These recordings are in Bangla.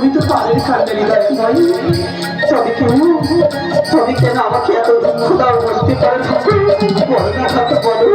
তুমি তো পারের কান্ডারি নয়। তবে কেন তবে কেন আমাকে এত দুঃখ দাও বলতে পারো বলো না বলো।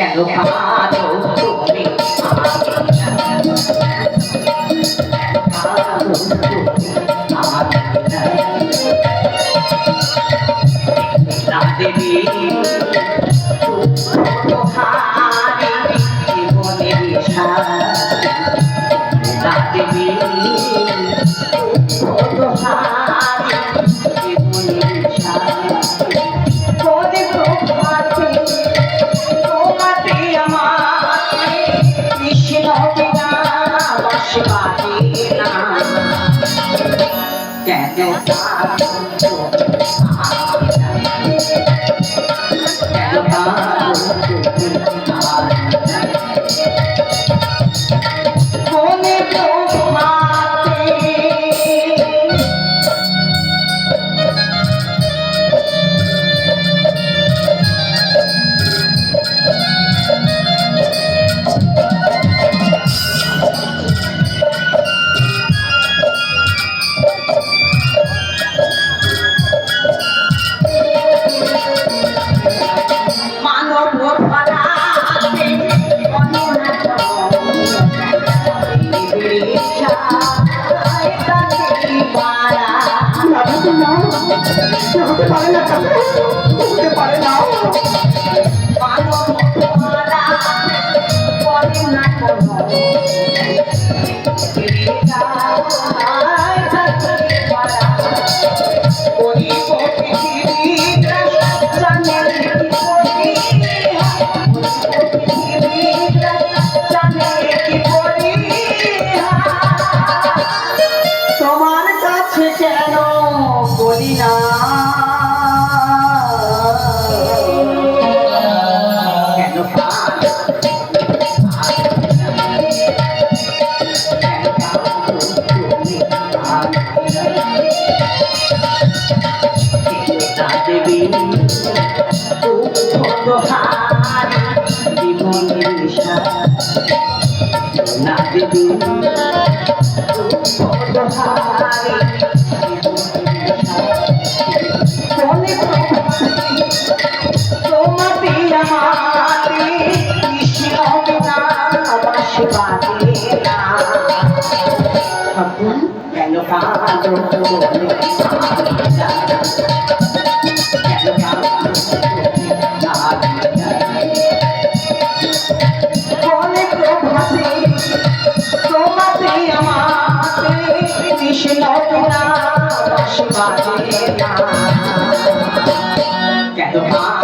কেন কাঁদো তুমি দেবী জীবনের সারা দেবী বাজে না। কেন কাঁদো জীবনের না দেবী তোমাতে আমাতে কৃষ্ণ Cảm ơn.